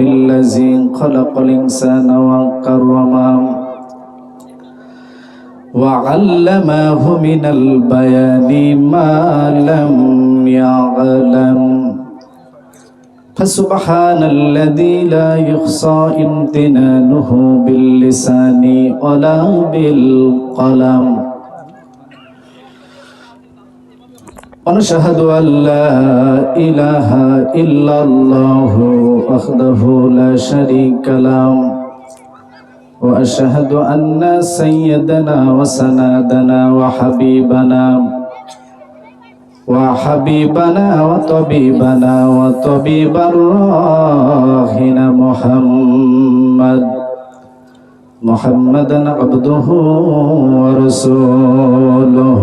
الذي خلق الإنسان وكرمه وعلمه من البيان ما لم يعلم. فسبحان الذي لا يخصى امتنانه باللسان ولا بالقلم. ونشهد أن لا إله إلا الله وحده لا شريك له وأشهد أن سيدنا وسندنا وحبيبنا وحبيبنا وطبيبنا وطبيب الراهن محمد محمدا عبده ورسوله.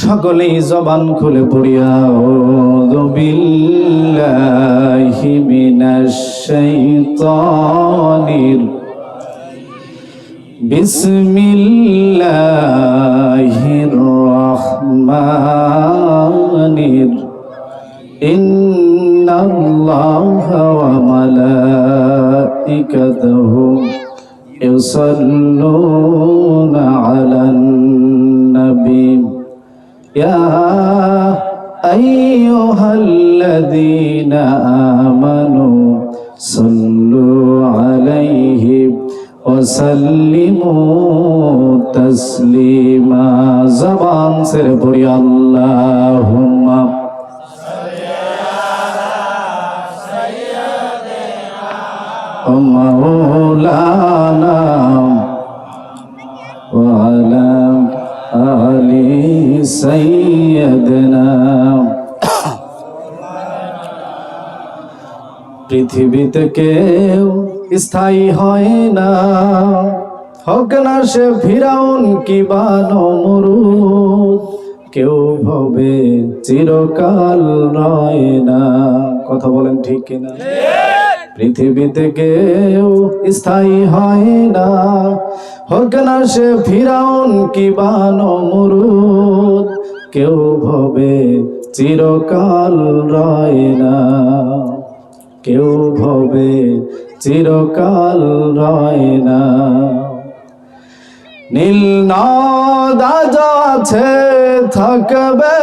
সকলেই জবান খুলে পড়িয়া বিল্লাহি মিনাশ বিসমিল্লাহির রহমানির ওয়া মালাইকাতাহু ইউসাল্লুনা আলান يا أيها الذين آمنوا صلوا عليه وسلموا تسليما زبان سر بڑی اللهم مولانا وعلى آل سيدنا পৃথিবীতে কেউ স্থায়ী হয় না হোক না সে ফিরাউন কি নমরুদ কেউ হবে চিরকাল রয় না কথা বলেন ঠিক কিনা পৃথিবীতে কেউ স্থায়ী হয় না হোক না সে ফিরাউন কি নমরুদ কেউ ভবে, চিরকাল রয় না। কেউ ভবে, চিরকাল রয় না। নীল যাচ্ছে থাকবে।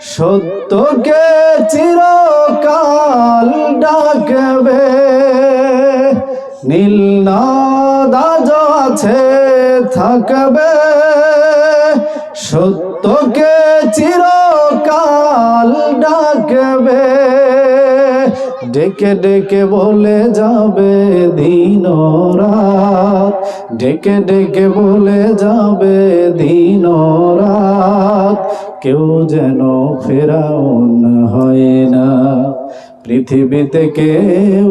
সত্যকে চিরকাল ডাকবে। নীল যাচ্ছে থাকবে। সত্যকে চিরকাল ডাকবে, ডেকে ডেকে বলে যাবে দিন রাত। ডেকে ডেকে বলে যাবে দিন রাত। কেউ যেন ফেরাউন হয় না, পৃথিবীতে কেউ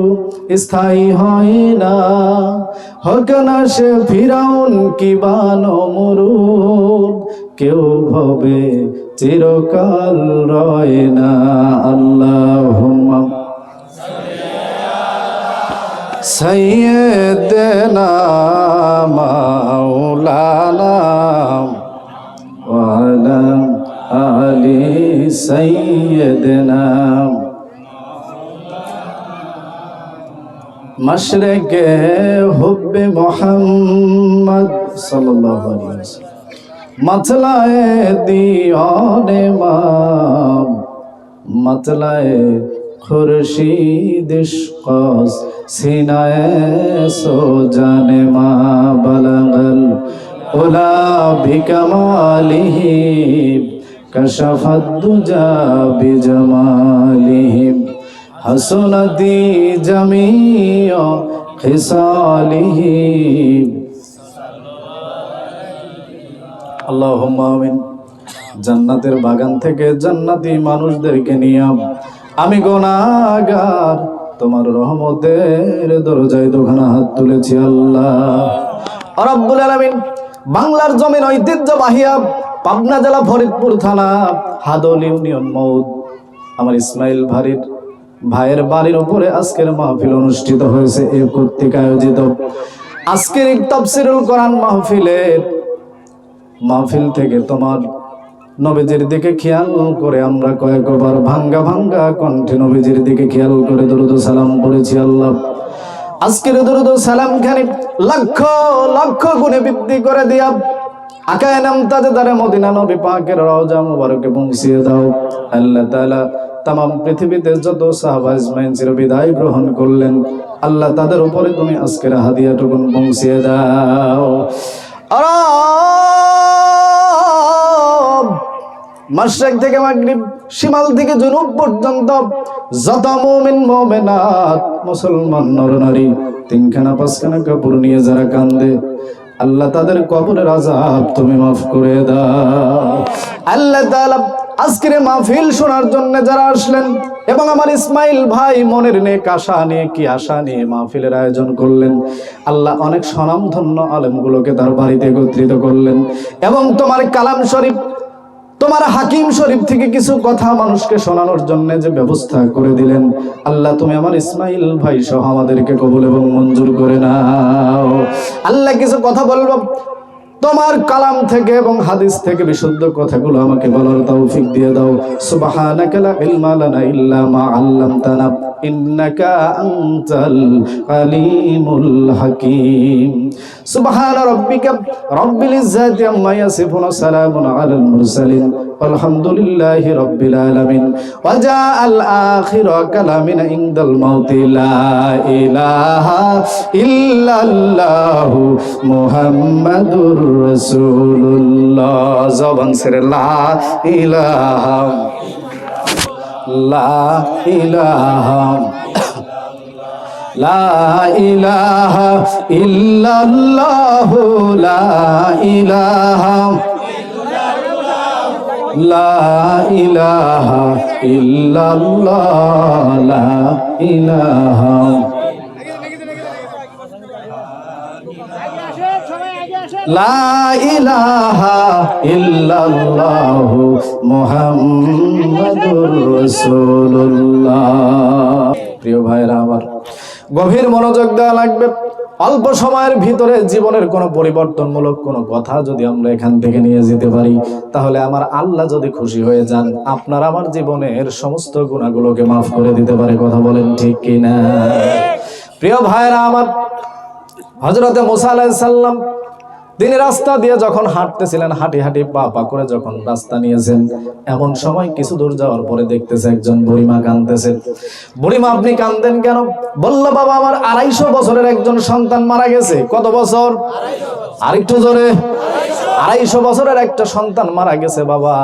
স্থায়ী হয় না। হোক না সে ফিরাউন কি নমরুদ কেউ ভবে, চিরকাল রয় না। আল্লাহ সৈয়দনা মাওলানা ওয়ালা আলি সৈয়দনা মোহাম্মদ সাল্লাল্লাহু আলাইহি ওয়াসাল্লাম। মতলায়ে দিওনে মাম, মতলায়ে খুরশিদ ইশকাস, সিনায়ে সো জানে মা বলগল উলা বিকমালিহি কশফত দুজা বিজমালিহি হাসনাতি জামিয়া খিসালিহি আল্লাহুম্মা আমিন। জান্নাতের বাগান থেকে জান্নাতি মানুষদেরকে নিয়ে আমি। গোনাগার, তোমার রহমতের দরজায় দোকানা হাত তুলেছি আল্লাহ। রব্বুল আলামিন, বাংলার জমিন ঐতিহ্যবাহিয়া পাবনা জেলা ফরিদপুর থানা, হাদল ইউনিয়ন মৌদ। আমার ইসমাইল ভারির ভাইয়ের বাড়ির উপরে আজকের মাহফিল অনুষ্ঠিত হয়েছে, এ কর্তৃক আয়োজিত। আজকের তাফসিরুল কোরআন মাহফিলের মাহফিল থেকে তোমার নবীজির দিকে খেয়াল করে আমরা কয়েকবার ভাঙ্গা ভাঙ্গা কণ্ঠে নবীজির দিকে খেয়াল করে দরুদ সালাম পড়েছি আল্লাহ। আজকের দরুদ সালাম খানি লক্ষ লক্ষ গুণে বৃদ্ধি করে দিয়া আকায় দ্বারা মদিনা দাও। আল্লাহ পৃথিবীতে বিদায় গ্রহণ করলেন। আল্লাহ তাদের উপরে তুমি আজকের হাদিয়াটুকুন পৌঁছিয়ে দাও। আরাম মাশরিক থেকে মাগরিব, শিমাল থেকে জুনুব পর্যন্ত যত মুমিন, মুমিনাত, মুসলমান নরনারী তিনখানা, পাঁচখানা কাপড় নিয়ে যারা কান্দে, আল্লাহ তাদের কবরের আজাব তুমি মাফ করে দাও। আল্লাহ তাআলা আজকের মাহফিল শোনার জন্য যারা আসলেন এবং আমার ইসমাইল ভাই মনের নেক আশা নিয়ে, কি আশা নিয়ে মাহফিলের আয়োজন করলেন, আল্লাহ অনেক স্বনামধন্য আলেমগুলোকে তার বাড়িতে একত্রিত করলেন এবং তোমার কালাম শরীফ তোমার হাকিম শরীফ থেকে কিছু কথা মানুষকে শোনানোর জন্য যে ব্যবস্থা করে দিলেন, আল্লাহ তুমি আমার ইসমাইল ভাই সহ আমাদেরকে কবুল এবং মঞ্জুর করে নাও। আল্লাহ কিছু কথা বলব? তোমার কালাম থেকে এবং হাদিস থেকে বিশুদ্ধ কথাগুলো আমাকে বলার তৌফিক দিয়ে দাও। সুবহানাকা ইলমা লানা ইল্লা মা আল্লামতানা। ইন্নাকা আনতাল আলিমুল হাকিম। সুবহান রাব্বিকা রব্বিল ইজ্জাতি আম্মা ইয়াসিফুন সালামুন আলাল মুরসালিন। আলহামদুলিল্লাহি রাব্বিল আলামিন। ওয়া জাআল আখিরা কালামিনা ইনদাল মাউতি। লা ইলাহা ইল্লাল্লাহু মুহাম্মাদুর রাসূলুল্লাহ, জবান ছেড়ে লা ইলাহা লা ইলাহা লা ইলাহা ইল্লাল্লাহু লা ইলাহা লা ইলাহা ইল্লাল্লাহ লা লা ইলাহা ইল্লাল্লাহু মুহাম্মাদুর রাসূলুল্লাহ। প্রিয় ভাইরা আমার গভীর মনোযোগ দেওয়া লাগবে। অল্প সময়ের ভিতরে জীবনের কোনো পরিবর্তনমূলক কোনো কথা যদি আমরা এখান থেকে নিয়ে যেতে পারি তাহলে আমার আল্লাহ যদি খুশি হয়ে যান আপনার আমার জীবনের সমস্ত গুণাগুলোকে মাফ করে দিতে পারে। কথা বলেন ঠিক কিনা? প্রিয় ভাইরা আমার হজরতে মুসা আলাইসাল্লাম তিনি রাস্তা দিয়ে যখন হাঁটতেছিলেন, হাঁটি হাঁটি পা পা করে যখন রাস্তা নিয়েছেন, এমন সময় কিছু দূর যাওয়ার পরে দেখতেছে একজন বুড়িমা কাঁদতেছে। বুড়িমা, আপনি কান্দেন কেন? বলল, বাবা, আমার আড়াইশো বছরের একজন সন্তান মারা গেছে। কত বছর? আরেকটু জোরে, আড়াইশো বছরের একটা সন্তান মারা গেছে বাবা।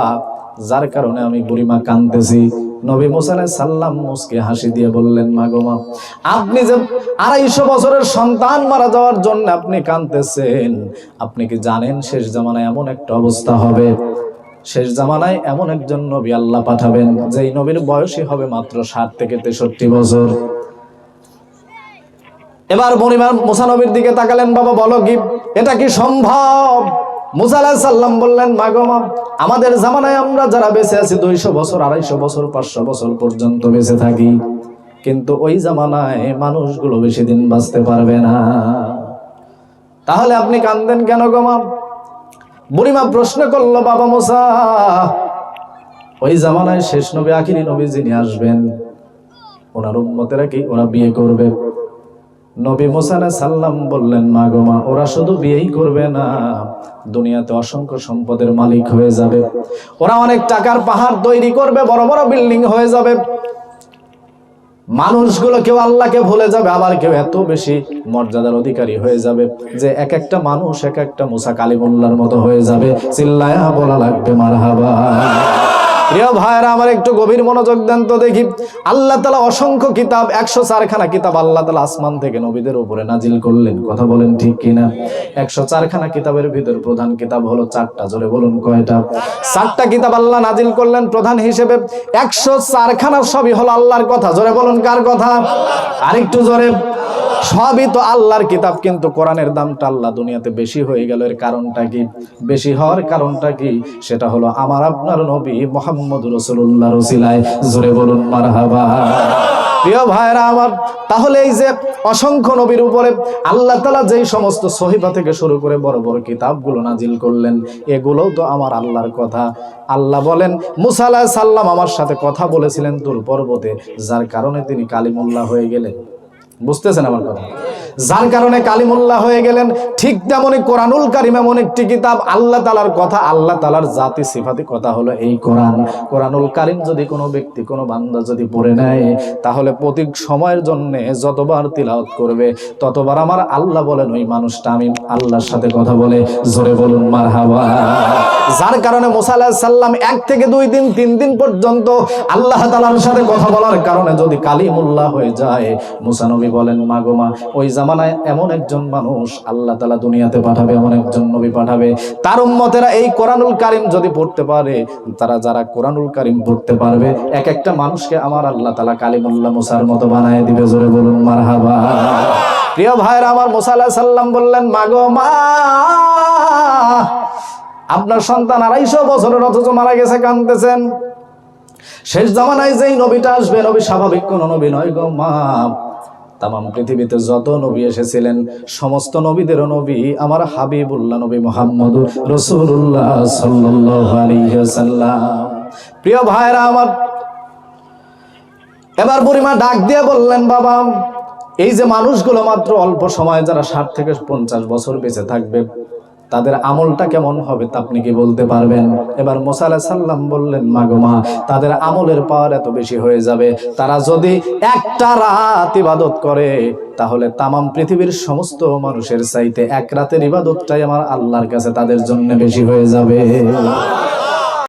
যার কারণে আমি বুড়িমা কাঁদতেছি। নবী মুসালে সাল্লাম মুসকে হাসি দিয়ে বললেন, মা গো মা, আপনি যে আড়াইশো বছরের সন্তান মারা যাওয়ার জন্য আপনি কাঁদতেছেন, আপনি কি জানেন শেষ জামানায় এমন একটা অবস্থা হবে? শেষ জামানায় এমন একজন নবী আল্লাহ পাঠাবেন, যেই নবীর বয়সই হবে মাত্র ষাট থেকে তেষট্টি বছর। এবার মনিমার মুসানবীর দিকে তাকালেন, বাবা, বলো কি, এটা কি সম্ভব? সাল্লাম বললেন মাগমা আমাদের জামানায় আমরা যারা বেঁচে আছি, দুইশো বছর, আড়াইশো বছর, পাঁচশো বছর পর্যন্ত বেঁচে থাকি। কিন্তু ওই জামানায় মানুষগুলো বেশি দিন বাঁচতে পারবে না। তাহলে আপনি কান্দেন কেন গমা বুড়িমা প্রশ্ন করল, বাবা মুসা, ওই জামানায় শেষ নবী আখিরি নবী যিনি আসবেন, ওনার উম্মতেরা কি ওরা বিয়ে করবে? নবী মোসানা সাল্লাম বললেন, মা ওরা শুধু বিয়েই করবে না, দুনিয়াতে অসংখ্য সম্পদের মালিক হয়ে যাবে। ওরা অনেক টাকার পাহাড় তৈরি করবে, বড় বড় বিল্ডিং হয়ে যাবে। মানুষগুলো কেউ আল্লাহকে ভুলে যাবে, আবার কেউ এত বেশি মর্যাদার অধিকারী হয়ে যাবে যে এক একটা মানুষ, এক একটা মুসা কালিমুল্লার মতো হয়ে যাবে। চিল্লায়া বলা লাগবে, মারহাবা। প্রিয় ভাইরা আমার একটু গভীর মনোযোগ দেন তো দেখি। আল্লাহ তালা অসংখ্য কিতাব, একশো চারখানা কিতাব আল্লাহ তালা আসমান থেকে নবীদের উপরে নাজিল করলেন। কথা বলেন ঠিক কিনা? একশো চারখানা কিতাবের ভিতর প্রধান কিতাব হলো চারটা। জোরে বলুন কয়টা? চারটা কিতাব আল্লাহ নাজিল করলেন প্রধান হিসেবে। একশো চারখানা সবই হলো আল্লাহর কথা। জোরে বলুন কার কথা? আরেকটু জোরে। সবই তো আল্লাহর কিতাব, কিন্তু কোরআনের দামটা আল্লাহ দুনিয়াতে বেশি হয়ে গেল। এর কারণটা কি? বেশি হওয়ার কারণটা কি? সেটা হলো আমার আপনার নবী মোহাম্মদ রসুল্লাহ রসিলায় জোরে বলুন, মারহাবা। প্রিয় ভাইরা আমার, তাহলে এই যে অসংখ্য নবীর উপরে আল্লাহ তালা যেই সমস্ত সহিবা থেকে শুরু করে বড় বড় কিতাবগুলো নাজিল করলেন, এগুলোও তো আমার আল্লাহর কথা। আল্লাহ বলেন, মুসা সাল্লাম আমার সাথে কথা বলেছিলেন তুর পর্বতে, যার কারণে তিনি কালিমুল্লাহ হয়ে গেলেন। বুঝতেছেন আমার কথা? যার কারণে কালিমুল্লাহ হয়ে গেলেন, ঠিক তেমনই কোরআনুল কারিম এমন একটি কিতাব, আল্লাহ তালার কথা, আল্লাহ তালার জাতি সিফাতি কথা হলো এই কোরআন। কোরআনুল কারিম যদি কোনো ব্যক্তি, কোনো বান্দা যদি পড়ে নেয়, তাহলে প্রতি সময়ের জন্য যতবার তিলাওয়াত করবে, ততবার আমার আল্লাহ বলেন, ওই মানুষটা আমি আল্লাহর সাথে কথা বলে জোরে বলুন মার যার কারণে মোসা সাল্লাম এক থেকে দুই দিন, তিন দিন পর্যন্ত আল্লাহ তালার সাথে কথা বলার কারণে যদি কালিমুল্লাহ হয়ে যায়, মুসা নবী বলেন মাগোমা ওই জামানায় এমন একজন মানুষ আল্লাহ তালা দুনিয়াতে পাঠাবে, এমন একজন নবী পাঠাবে। তার উম্মতেরা এই কোরআনুল কারিম যদি পড়তে পারে, তারা যারা কোরআনুল কারিম পড়তে পারবে এক একটা মানুষকে আমার আল্লাহ তালা কালিমুল্লাহ মুসার মতো বানায় দিবে, জোরে বলুন, মারহাবা। প্রিয় ভাইয়ের, আমার মুসা আলাহ সাল্লাম বললেন, মাগো মা, আপনার সন্তান আড়াইশো বছরের অথচ মারা গেছে কানতেছেন শেষ জামানায় যেই নবীটা আসবে, নবী স্বাভাবিক কোন নবী নয় গো মা। তাম পৃথিবীতে যত নবী এসেছিলেন, সমস্ত নবীদের নবী আমার হাবিবুল্লাহ নবী মোহাম্মদ রসুল্লাহ প্রিয় ভাইরা আমার, এবার বুড়িমা ডাক দিয়ে বললেন, বাবা, এই যে মানুষগুলো মাত্র অল্প সময় যারা ষাট থেকে পঞ্চাশ বছর বেঁচে থাকবে তাদের আমলটা কেমন হবে তা আপনি কি বলতে পারবেন? এবার মোসা সাল্লাম বললেন মাগমা তাদের আমলের পাওয়ার এত বেশি হয়ে যাবে। তারা যদি একটা রাত ইবাদত করে, তাহলে তামাম পৃথিবীর সমস্ত মানুষের চাইতে এক রাতের ইবাদতটাই আমার আল্লাহর কাছে তাদের জন্য বেশি হয়ে যাবে।